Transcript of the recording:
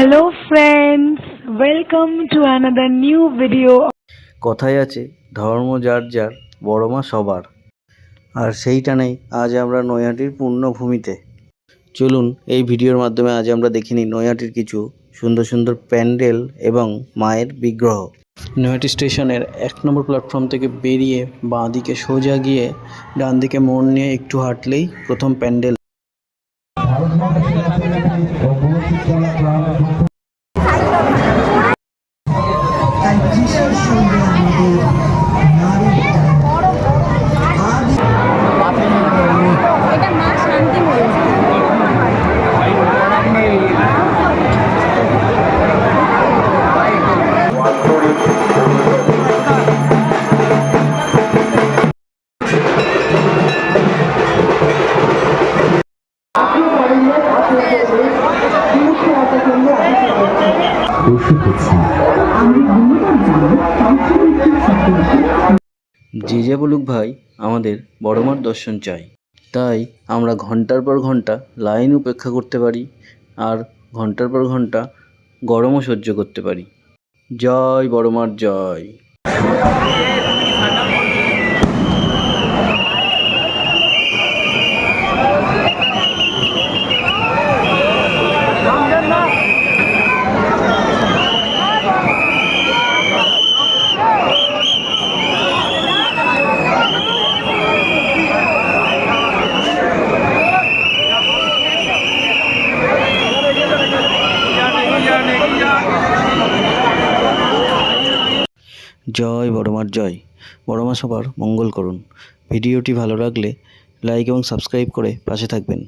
Hello friends, welcome to another new video. কথায় আছে ধর্ম যার যার বড় মা সবার। আর সেই টানেই আজ আমরা নৈহাটির পূর্ণভূমিতে। চলুন এই ভিডিওর মাধ্যমে আজ আমরা দেখে নিই নৈহাটির কিছু সুন্দর সুন্দর প্যান্ডেল এবং মায়ের বিগ্রহ। নৈহাটি স্টেশনের এক নম্বর প্ল্যাটফর্ম থেকে বেরিয়ে বাঁ দিকে সোজা গিয়ে ডান দিকে মোড় নিয়ে একটু হাঁটলেই প্রথম প্যান্ডেল। যে যে বলুক ভাই আমাদের বড়মার দর্শন চাই তাই আমরা ঘণ্টার পর ঘণ্টা লাইন উপেক্ষা করতে পারি আর ঘণ্টার পর ঘণ্টা গরমও সহ্য করতে পারি। জয় বড়মার জয়। জয় বড়মার জয়। বড়মা সবার মঙ্গল করুন। ভিডিওটি ভালো লাগলে লাইক এবং সাবস্ক্রাইব করে পাশে থাকবেন।